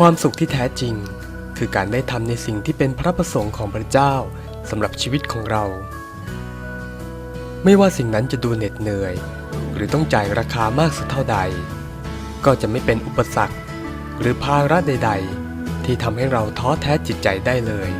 ความสุขที่แท้จริง คือการได้ทำในสิ่งที่เป็นพระประสงค์ของพระเจ้าสำหรับชีวิตของเรา ไม่ว่าสิ่งนั้นจะดูเหน็ดเหนื่อย หรือต้องจ่ายราคามากสักเท่าใด ก็จะไม่เป็นอุปสรรค หรือภาระใด ๆ ที่ทำให้เราท้อแท้จิตใจได้เลย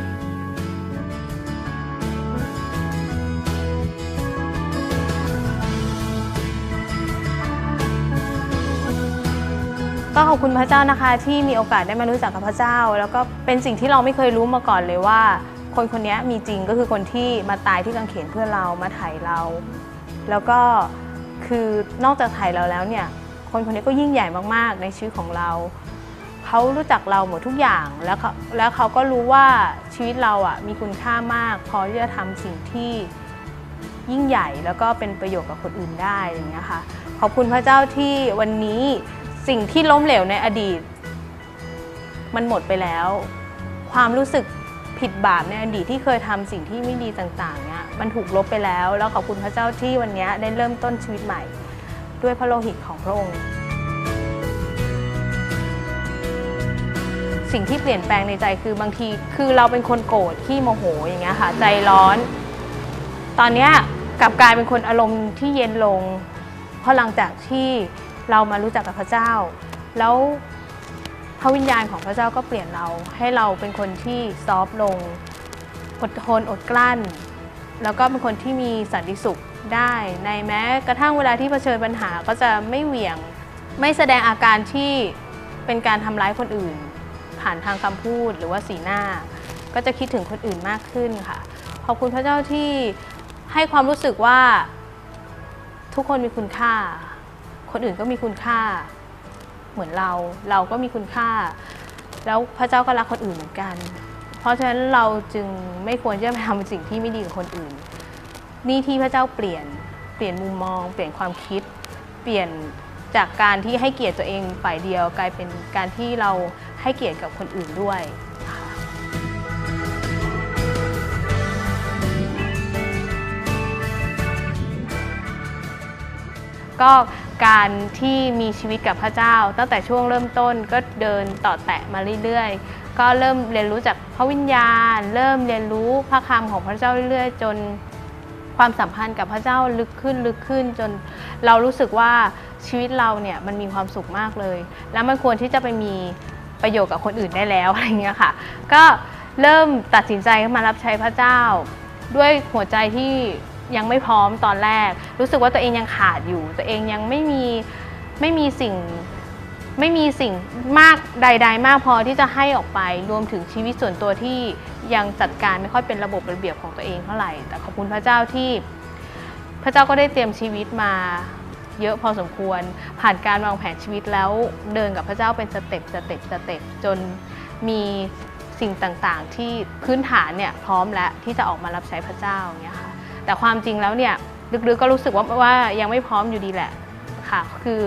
ก็ขอบคุณพระเจ้านะคะที่มีโอกาสได้มารู้จักกับพระเจ้า แล้วก็เป็นสิ่งที่เราไม่เคยรู้มาก่อนเลยว่า คนคนนี้มีจริงก็คือคนที่มาตายที่กางเขนเพื่อเรามาไถ่เรา แล้วก็คือนอกจากไถ่เราแล้วเนี่ยคนคนนี้ก็ยิ่งใหญ่มากๆ ในชีวิตของเราเขารู้จักเราหมดทุกอย่างแล้วเขาแล้วเขาก็รู้ว่าชีวิตเราอะมีคุณค่ามาก พอที่จะทำสิ่งที่ยิ่งใหญ่แล้วก็เป็นประโยชน์กับคนอื่นได้อย่างเงี้ยค่ะขอบคุณพระเจ้าที่วันนี้ สิ่งที่ล้มเหลวในอดีต มันหมดไปแล้ว ความรู้สึกผิดบาปในอดีตที่เคยทำสิ่งที่ไม่ดีต่างๆเนี่ยมันถูกลบไปแล้ว แล้วขอบคุณพระเจ้าที่วันนี้ได้เริ่มต้นชีวิตใหม่ ด้วยพระโลหิตของพระองค์ สิ่งที่เปลี่ยนแปลงในใจคือบางที คือเราเป็นคนโกรธขี้โมโหอย่างเงี้ยค่ะ ใจร้อน ตอนเนี้ยกลับกลายเป็นคนอารมณ์ที่เย็นลง เพราะหลังจากที่ เรามารู้จักกับพระเจ้า แล้วพระวิญญาณของพระเจ้าก็เปลี่ยนเรา ให้เราเป็นคนที่ซอฟต์ลง อดทนอดกลั้น แล้วก็เป็นคนที่มีสันติสุขได้ในแม้กระทั่งเวลาที่เผชิญปัญหาก็จะไม่เหวี่ยง ไม่แสดงอาการที่เป็นการทำร้ายคนอื่น ผ่านทางคำพูดหรือว่าสีหน้า ก็จะคิดถึงคนอื่นมากขึ้นค่ะ ขอบคุณพระเจ้าที่ให้ความรู้สึกว่าทุกคนมีคุณค่า คนอื่นก็มีคุณค่า เหมือนเรา เราก็มีคุณค่า แล้วพระเจ้าก็รักคนอื่นเหมือนกัน เพราะฉะนั้นเราจึงไม่ควรจะไปทำสิ่งที่ไม่ดีกับคนอื่น นี่ที่พระเจ้าเปลี่ยน เปลี่ยนมุมมอง เปลี่ยนความคิด เปลี่ยนจากการที่ให้เกียรติตัวเองฝ่ายเดียว กลายเป็นการที่เราให้เกียรติกับคนอื่นด้วยค่ะก็ การที่มีชีวิตกับพระเจ้า ตั้งแต่ช่วงเริ่มต้นก็เดินต่อแตะมาเรื่อยๆ ก็เริ่มเรียนรู้จากพระวิญญาณ เริ่มเรียนรู้พระคำของพระเจ้าเรื่อยๆ จนความสัมพันธ์กับพระเจ้าลึกขึ้นลึกขึ้นจนเรารู้สึกว่าชีวิตเราเนี่ยมันมีความสุขมากเลย แล้วมันควรที่จะไปมีประโยชน์กับคนอื่นได้แล้วอะไรเงี้ยค่ะ ก็เริ่มตัดสินใจมารับใช้พระเจ้า ด้วยหัวใจที่ ยังไม่พร้อมตอนแรก รู้สึกว่าตัวเองยังขาดอยู่ ตัวเองยังไม่มีไม่มีสิ่งไม่มีสิ่งมากใด ๆ มากพอที่จะให้ออกไปรวมถึงชีวิตส่วนตัวที่ยังจัดการไม่ค่อยเป็นระบบระเบียบของตัวเองเท่าไหร่ แต่ขอบคุณพระเจ้าที่ พระเจ้าก็ได้เตรียมชีวิตมาเยอะพอสมควร ผ่านการวางแผนชีวิตแล้วเดินกับพระเจ้าเป็นสเต็ปสเต็ปสเต็ปจนมีสิ่งต่างๆ ที่พื้นฐานเนี่ยพร้อมแล้วที่จะออกมารับใช้พระเจ้าอย่างเงี้ยค่ะ แต่ความจริงแล้วเนี่ยลึกๆก็รู้สึกว่าว่ายังไม่พร้อมอยู่ดีแหละค่ะ คือ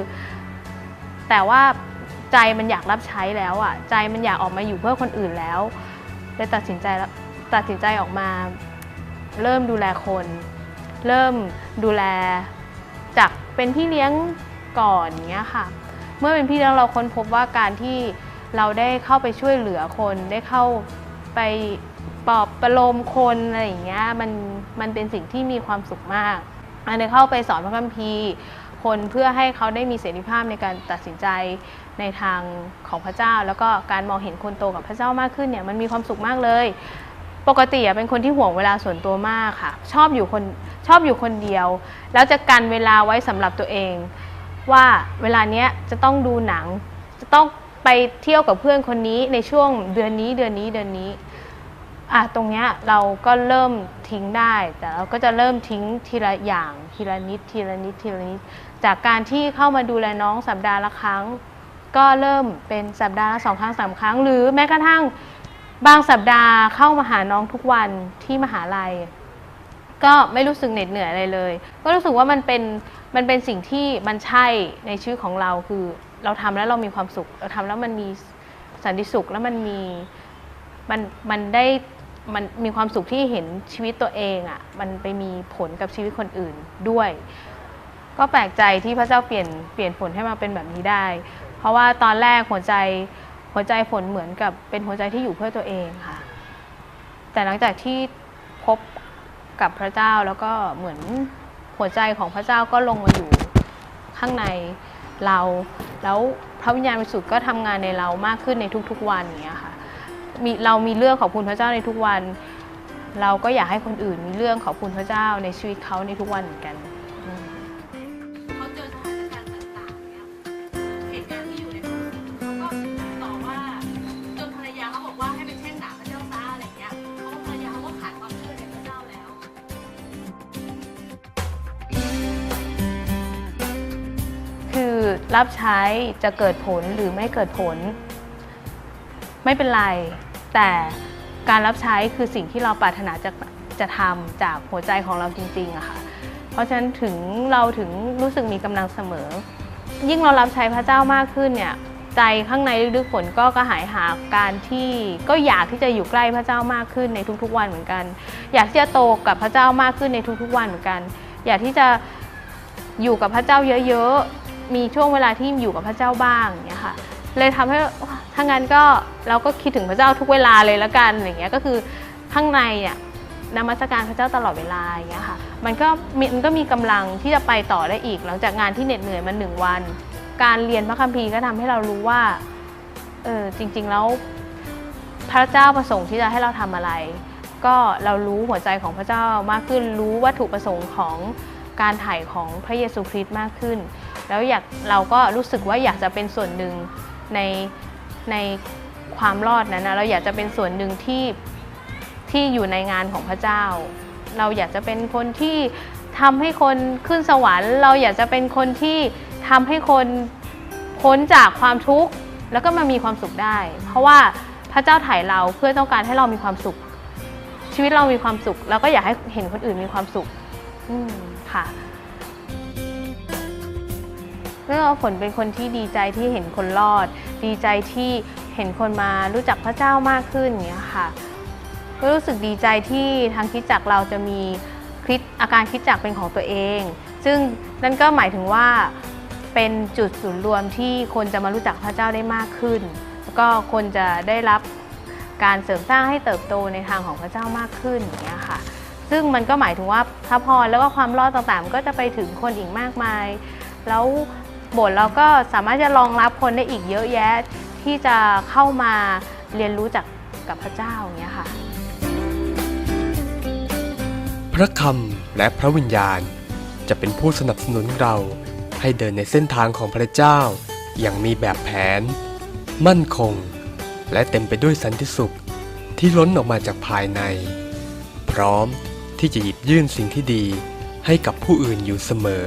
แต่ว่าใจมันอยากรับใช้แล้วอะใจมันอยากออกมาอยู่เพื่อคนอื่นแล้วเลยตัดสินใจตัดสินใจออกมา เริ่มดูแลคน เริ่มดูแลจากเป็นพี่เลี้ยงก่อนเงี้ยค่ะ เมื่อเป็นพี่เลี้ยงเราค้นพบว่าการที่เราได้เข้าไปช่วยเหลือคนได้เข้าไป ปลอบประโลมคนอะไรอย่างเงี้ยมันมันเป็นสิ่งที่มีความสุขมากอันนี้เข้าไปสอนพระคัมภีร์คนเพื่อให้เขาได้มีเสรีภาพในการตัดสินใจในทางของพระเจ้า แล้วก็การมองเห็นคนโตกับพระเจ้ามากขึ้นเนี่ยมันมีความสุขมากเลย ปกติอะเป็นคนที่ห่วงเวลาส่วนตัวมากค่ะ ชอบอยู่คนชอบอยู่คนเดียว แล้วจะกันเวลาไว้สำหรับตัวเอง ว่าเวลาเนี้ยจะต้องดูหนัง จะต้องไปเที่ยวกับเพื่อนคนนี้ในช่วงเดือนนี้เดือนนี้เดือนนี้ อะตรงเนี้ยเราก็เริ่มทิ้งได้ แต่เราก็จะเริ่มทิ้งทีละอย่างทีละนิดทีละนิดทีละนิด จากการที่เข้ามาดูแลน้องสัปดาห์ละครั้ง ก็เริ่มเป็นสัปดาห์ละสองครั้งสามครั้ง หรือแม้กระทั่งบางสัปดาห์เข้ามาหาน้องทุกวันที่มหาลัย ก็ไม่รู้สึกเหน็ดเหนื่อยอะไรเลย ก็รู้สึกว่ามันเป็นมันเป็นสิ่งที่มันใช่ในชีวิตของเราคือเราทำแล้วเรามีความสุข เราทำแล้วมันมีสันติสุขแล้วมันมีมันมันได้ มันมีความสุขที่เห็นชีวิตตัวเองอะ่ะมันไปมีผลกับชีวิตคนอื่นด้วย ก็แปลกใจที่พระเจ้าเปลี่ยนเปลี่ยนผลให้มาเป็นแบบนี้ได้ เพราะว่าตอนแรกหัวใจหัวใจฝนเหมือนกับเป็นหัวใจที่อยู่เพื่อตัวเองค่ะ แต่หลังจากที่พบกับพระเจ้าแล้วก็เหมือนหัวใจของพระเจ้าก็ลงมาอยู่ข้างในเรา แล้วพระวิญญาณบริสุทธิ์ก็ทำงานในเรามากขึ้นในทุกๆวันอย่างเงี้ยค่ะ มีเรามีเรื่องขอบคุณพระเจ้าในทุกวัน เราก็อยากให้คนอื่นมีเรื่องขอบคุณพระเจ้าในชีวิตเขาในทุกวันเหมือนกันอืมเขาเจอสถานการณ์ต่างๆเนี่ยเหตุการณ์ที่อยู่ในความคิดเขาก็ต่อว่าจนภรรยาเขาบอกว่าให้ไปแช่งด่าพระเจ้าซะอะไรเงี้ยเพราะว่าภรรยาเขาก็ขาดความเชื่อในพระเจ้าแล้ว คือรับใช้จะเกิดผลหรือไม่เกิดผล ไม่เป็นไร แต่การรับใช้คือสิ่งที่เราปรารถนาจะจะทำจากหัวใจของเราจริงๆอะค่ะ เพราะฉะนั้นถึงเราถึงรู้สึกมีกำลังเสมอ ยิ่งเรารับใช้พระเจ้ามากขึ้นเนี่ยใจข้างในลึกๆฝนก็กระหายหาการที่ก็อยากที่จะอยู่ใกล้พระเจ้ามากขึ้นในทุกๆวันเหมือนกัน อยากที่จะโตกับพระเจ้ามากขึ้นในทุกๆวันเหมือนกัน อยากที่จะอยู่กับพระเจ้าเยอะๆมีช่วงเวลาที่อยู่กับพระเจ้าบ้างอย่างเงี้ยค่ะเลยทำให้ ถ้างั้นก็เราก็คิดถึงพระเจ้าทุกเวลาเลยละกันอย่างเงี้ยก็คือข้างในอะนมัสการพระเจ้าตลอดเวลาอย่างเงี้ยค่ะมันก็มันก็มีกำลังที่จะไปต่อได้อีก หลังจากงานที่เหน็ดเหนื่อยมาหนึ่งวัน การเรียนพระคัมภีร์ก็ทำให้เรารู้ว่าเออจริง ๆแล้วพระเจ้าประสงค์ที่จะให้เราทำอะไร ก็เรารู้หัวใจของพระเจ้ามากขึ้น รู้วัตถุประสงค์ของการถ่ายของพระเยซูคริสต์มากขึ้น แล้วอยากเราก็รู้สึกว่าอยากจะเป็นส่วนหนึ่งใน ในความรอดนั้นนะเราอยากจะเป็นส่วนหนึ่งที่ที่อยู่ในงานของพระเจ้า เราอยากจะเป็นคนที่ทำให้คนขึ้นสวรรค์ เราอยากจะเป็นคนที่ทำให้คนพ้นจากความทุกข์แล้วก็มามีความสุขได้ เพราะว่าพระเจ้าถ่ายเราเพื่อต้องการให้เรามีความสุข ชีวิตเรามีความสุข แล้วก็อยากให้เห็นคนอื่นมีความสุข อืมค่ะ เรื่องฝนเป็นคนที่ดีใจที่เห็นคนรอด ดีใจที่เห็นคนมารู้จักพระเจ้ามากขึ้นอย่างเงี้ยค่ะ ก็รู้สึกดีใจที่ทางคิดจักเราจะมีคริสอาการคิดจักเป็นของตัวเอง ซึ่งนั่นก็หมายถึงว่าเป็นจุดศูนย์รวมที่คนจะมารู้จักพระเจ้าได้มากขึ้น แล้วก็คนจะได้รับการเสริมสร้างให้เติบโตในทางของพระเจ้ามากขึ้นอย่างเงี้ยค่ะ ซึ่งมันก็หมายถึงว่าพระพรแล้วก็ความรอดต่างๆก็จะไปถึงคนอีกมากมาย แล้ว บสถ์เราก็สามารถจะรองรับคนได้อีกเยอะแยะที่จะเข้ามาเรียนรู้จากกับพระเจ้าอย่างเงี้ยค่ะ พระคำและพระวิญญาณ จะเป็นผู้สนับสนุนเราให้เดินในเส้นทางของพระเจ้า อย่างมีแบบแผน มั่นคง และเต็มไปด้วยสันติสุขที่ล้นออกมาจากภายใน พร้อมที่จะหยิบยื่นสิ่งที่ดีให้กับผู้อื่นอยู่เสมอ